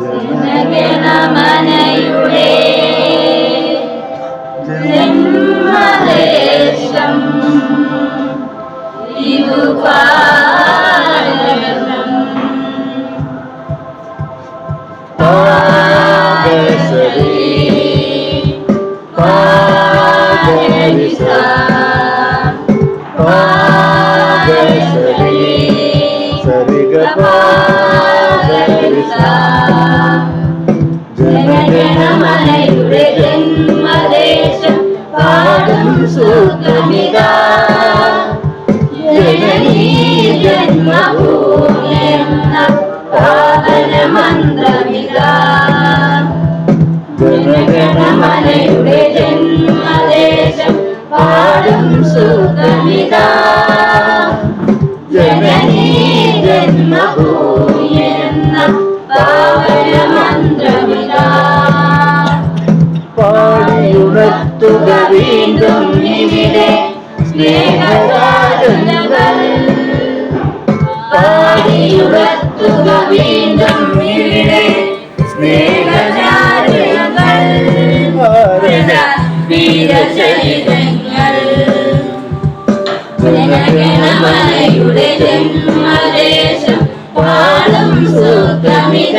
ജനഗണമനയുടെ ജന്മദേശം ഇതു ഭാരതം ജനഗണമനയുടെ ജന്മദേശം പാടും സുഖമിത. ജനനീ ജന്മഭൂമി എന്ന പാവന മന്ത്രമിത പാടും സുഖമിത. ജനനീ ജന്മഭൂമി പാടിയുണർത്തുക വീണ്ടും ഇവിടെ. സ്നേഹതാരുണകൾ പാടിയുണർത്തുക വീണ്ടും ഇവിടെ. സ്നേഹരാജനകൾ വീരചരിതങ്ങൾ. ജനഗണമനയുടെ ജന്മദേശം പാടും സുഖമിത.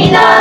സുഖമിതാ ജനനീ ജന്മ